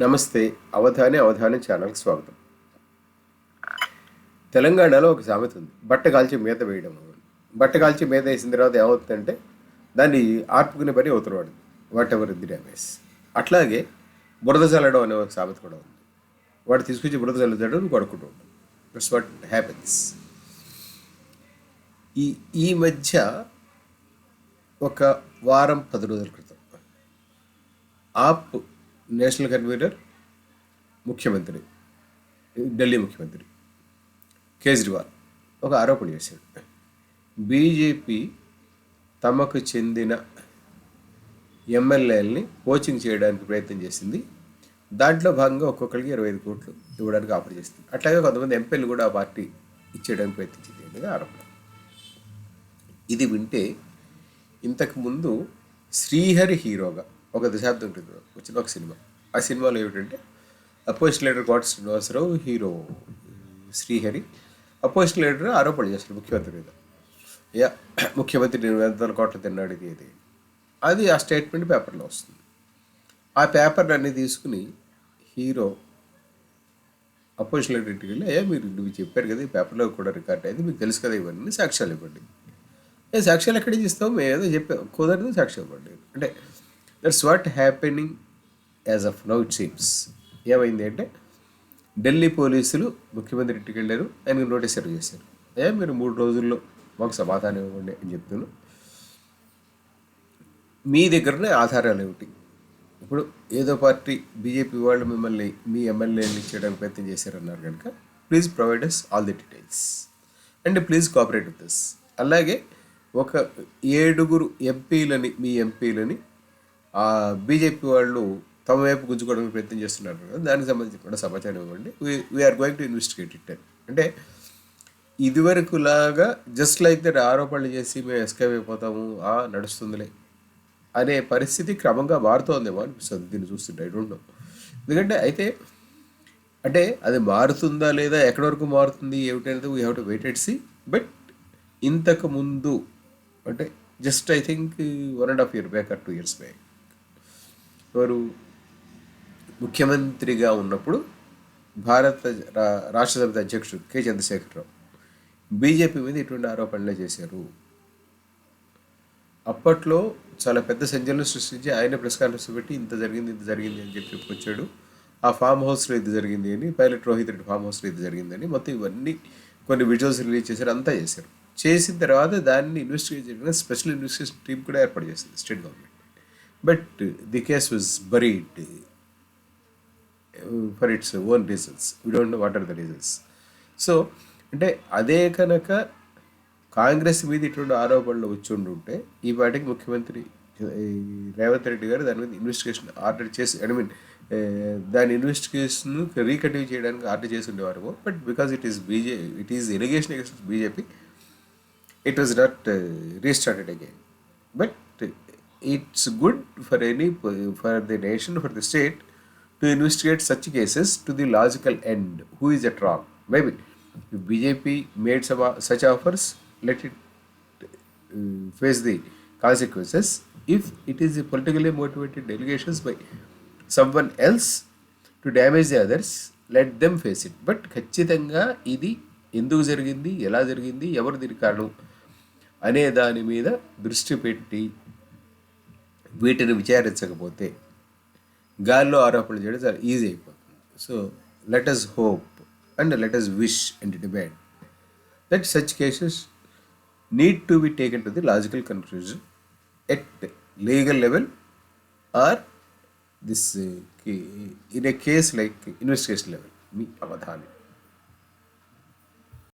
నమస్తే అవధాని అవధాని ఛానల్కి స్వాగతం. తెలంగాణలో ఒక సామెత ఉంది. బట్ట కాల్చి మీద వేయడం బట్ట కాల్చి మీద వేసిన తర్వాత ఏమవుతుందంటే దాన్ని ఆర్పుకునే పని అవుతున్నాడు వాట్ ఎవర్ ది డ్యామేజ్. అట్లాగే బురద చల్లడం అనే ఒక సామెత కూడా ఉంది. వాడు తీసుకొచ్చి బురద చల్లుతాడు నువ్వు పడుకుంటూ ఉంటాడు. దట్స్ వాట్ హ్యాపెన్స్ ఈ ఈ మధ్య ఒక వారం పది రోజుల క్రితం ఆప్ నేషనల్ కన్వీనర్ ముఖ్యమంత్రి ఢిల్లీ ముఖ్యమంత్రి. కేజ్రీవాల్ ఒక ఆరోపణ చేశాడు. బీజేపీ తమకు చెందిన ఎమ్మెల్యేలని కోచింగ్ చేయడానికి ప్రయత్నం చేసింది. దాంట్లో భాగంగా ఒక్కొక్కరికి ఇరవై ఐదు కోట్లు ఇవ్వడానికి ఆఫర్ చేస్తుంది. అట్లాగే కొంతమంది ఎంపీలు కూడా ఆ పార్టీ ఇచ్చేయడానికి ప్రయత్నించింది అనేది ఆరోపణ. ఇది వింటే ఇంతకుముందు శ్రీహరి హీరోగా ఒక దశాబ్దం ఉంటుంది. వచ్చిన ఒక సినిమా. ఆ సినిమాలో ఏమిటంటే opposite leader Kota Srinivasa Rao hero Srihari. Opposite leader ఆరోపణలు చేస్తారు ముఖ్యమంత్రి మీద. యా ముఖ్యమంత్రి నేను వందల కోట్లు తిన్నాడు ఇది ఇది అది ఆ స్టేట్మెంట్ పేపర్లో వస్తుంది. ఆ పేపర్లు అన్నీ తీసుకుని హీరో అపోజిట్ లీడర్ ఇంటికి వెళ్ళి అయ్యా మీరు నువ్వు చెప్పారు కదా ఈ పేపర్లో కూడా రికార్డ్ అయింది మీకు తెలుసు కదా ఇవన్నీ సాక్ష్యాలు ఇవ్వండి. ఏ సాక్ష్యాలు ఎక్కడికి ఇస్తాం మేము ఏదో చెప్పాం కుదరదు సాక్ష్యం ఇవ్వండి. అంటే that's what happening as of now it seems ఏమైంది అంటే ఢిల్లీ పోలీసులు ముఖ్యమంత్రి ఇంటికి వెళ్ళారు. ఆయనకు నోటీస్ సర్వ్ చేశారు. ఏ మీరు మూడు రోజుల్లో మాకు సమాధానం ఇవ్వండి అని చెప్తున్నాను మీ దగ్గరనే ఆధారాలు ఏమిటి? ఇప్పుడు ఏదో పార్టీ బీజేపీ వాళ్ళు మిమ్మల్ని మీ ఎమ్మెల్యేని ఇచ్చేయడానికి ప్రయత్నం చేశారన్నారు కనుక please provide us all the details and please cooperate with this అలాగే ఒక ఏడుగురు ఎంపీలని మీ ఎంపీలని బీజేపీ వాళ్ళు తమ వైపు గుంజుకోవడానికి ప్రయత్నం చేస్తున్నారు కదా దానికి సంబంధించి కూడా సమాచారం ఇవ్వండి. We are going to investigate it అంటే ఇదివరకు లాగా జస్ట్ లైక్ దట్ ఆరోపణలు చేసి మేము ఎస్కేప్ అయిపోతాము ఆ నడుస్తుందిలే అనే పరిస్థితి క్రమంగా మారుతోందేమో అనిపిస్తుంది దీన్ని చూస్తుంటే ఐ డోంట్ నో ఎందుకంటే అయితే అంటే అది మారుతుందా లేదా ఎక్కడి వరకు మారుతుంది ఏమిటనేది we have to waited see but ఇంతకు ముందు అంటే just I think one and half year back or two years back వారు ముఖ్యమంత్రిగా ఉన్నప్పుడు భారత రాష్ట్ర సమితి అధ్యక్షుడు కె. చంద్రశేఖరరావు బీజేపీ మీద ఇటువంటి ఆరోపణలే చేశారు. అప్పట్లో చాలా పెద్ద సంచలనం సృష్టించి ఆయన ప్రెస్ కాన్ఫరెన్స్ పెట్టి ఇంత జరిగింది ఇంత జరిగింది అని చెప్పి చెప్పుకొచ్చాడు ఆ ఫామ్ హౌస్లో ఇది జరిగింది అని పైలట్ రోహిత్ రెడ్డి ఫామ్ హౌస్లో ఇది జరిగిందని మొత్తం ఇవన్నీ కొన్ని విజువల్స్ రిలీజ్ చేశారు అంతా చేశారు. చేసిన తర్వాత దాన్ని ఇన్వెస్టిగేట్ చేయడానికి స్పెషల్ ఇన్వెస్టిగేషన్ టీం కూడా ఏర్పాటు చేసింది state government. But the case was buried for its own reasons we don't know what are the reasons so అంటే అదే కనుక కాంగ్రెస్ మీద ఇటువంటి ఆరోపణలు వచ్చి ఉంటే ఈ పాటికి ముఖ్యమంత్రి రేవంత్ రెడ్డి గారు దాని మీద ఇన్వెస్టిగేషన్ ఆర్డర్ చేసి ఐ మీన్ దాని ఇన్వెస్టిగేషన్ రీకంటిన్యూ చేయడానికి ఆర్డర్ చేసి ఉండేవారు. But because it is BJ it is allegation against BJP it was not restarted again but it's good for any for the nation for the state to investigate such cases to the logical end who is at wrong maybe BJP made sub such offers let it face the consequences if it is the politically motivated delegations by someone else to damage the others let them face it but ఖచ్చితంగా ఇది ఎందుకు జరిగింది ఎలా జరిగింది ఎవరు దీని కారణం అనే దాని మీద దృష్టి పెట్టి వీటిని విచారించకపోతే గాల్లో ఆరోపణలు చేయడం చాలా ఈజీ అయిపోతుంది. So let us hope and let us wish and demand let such cases need to be taken to the logical conclusion at legal level or this in a case like investigation level me Avadhanam.